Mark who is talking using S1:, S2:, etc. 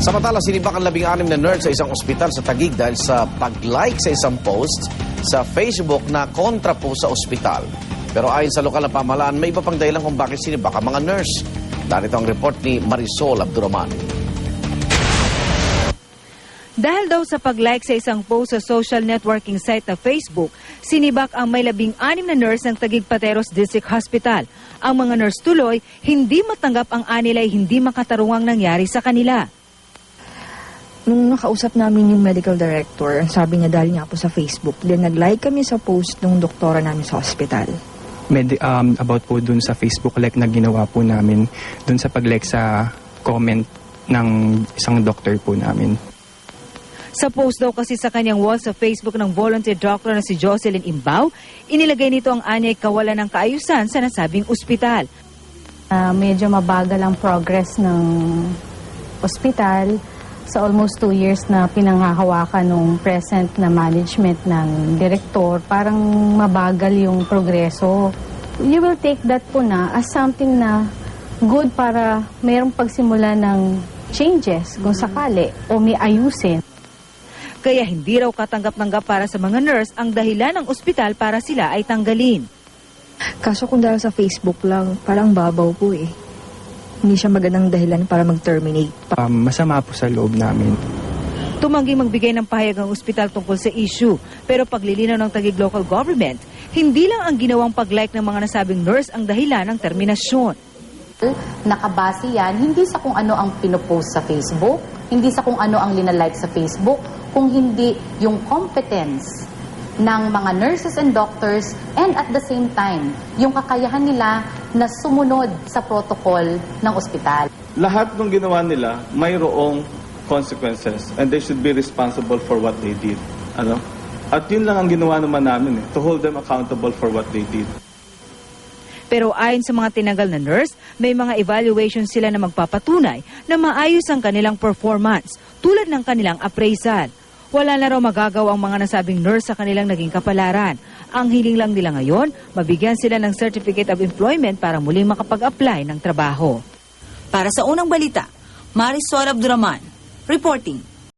S1: Samantala, sinibak ang labing-anim na nurse sa isang ospital sa Taguig dahil sa pag-like sa isang post sa Facebook na kontra po sa ospital. Pero ayon sa lokal na pamahalaan, may iba pang dahilan kung bakit sinibak ang mga nurse. Narito ang report ni Marisol Abduraman.
S2: Dahil daw sa pag-like sa isang post sa social networking site na Facebook, sinibak ang may labing anim na nurse ng Taguig Pateros District Hospital. Ang mga nurse tuloy, hindi matanggap ang anilay hindi makatarungang nangyari sa kanila.
S3: Nung nakausap namin yung medical director, sabi niya dahil niya po sa Facebook, then nag-like kami sa post ng doktora namin sa hospital.
S4: med, um, about po dun sa Facebook like na ginawa po namin dun sa pag-like sa comment ng isang doctor po namin.
S2: Sa post daw kasi sa kanyang wall sa Facebook ng volunteer doctor na si Jocelyn Imbaw, inilagay nito ang anyay kawalan ng kaayusan sa nasabing ospital.
S5: Ah, medyo mabagal ang progress ng ospital sa almost two years na pinanghahawakan ng present na management ng direktor, parang mabagal yung progreso. You will take that po na as something na good para mayroong pagsimula ng changes kung sakali o may ayusin.
S2: Kaya hindi raw katanggap-tanggap para sa mga nurse ang dahilan ng ospital para sila ay tanggalin.
S3: Kaso kung dahil sa Facebook lang, parang babaw po eh. Hindi siya magandang dahilan para mag-terminate.
S4: Um, masama po sa loob namin.
S2: Tumanggi magbigay ng pahayag ang ospital tungkol sa issue. Pero paglilinaw ng Taguig Local Government, hindi lang ang ginawang pag-like ng mga nasabing nurse ang dahilan ng terminasyon.
S6: Nakabase yan hindi sa kung ano ang pinopost sa Facebook, hindi sa kung ano ang linalike sa Facebook, kung hindi yung competence ng mga nurses and doctors and at the same time, yung kakayahan nila na sumunod sa protocol ng ospital.
S7: lahat ng ginawa nila mayroong consequences and they should be responsible for what they did. Ano? At yun lang ang ginawa naman namin eh, to hold them accountable for what they did.
S2: Pero ayon sa mga tinanggal na nurse, may mga evaluation sila na magpapatunay na maayos ang kanilang performance, tulad ng kanilang appraisal. Wala na raw magagawa ang mga nasabing nurse sa kanilang naging kapalaran. Ang hiling lang nila ngayon, mabigyan sila ng Certificate of Employment para muling makapag-apply ng trabaho.
S8: Para sa unang balita, Marisol Abduraman, reporting.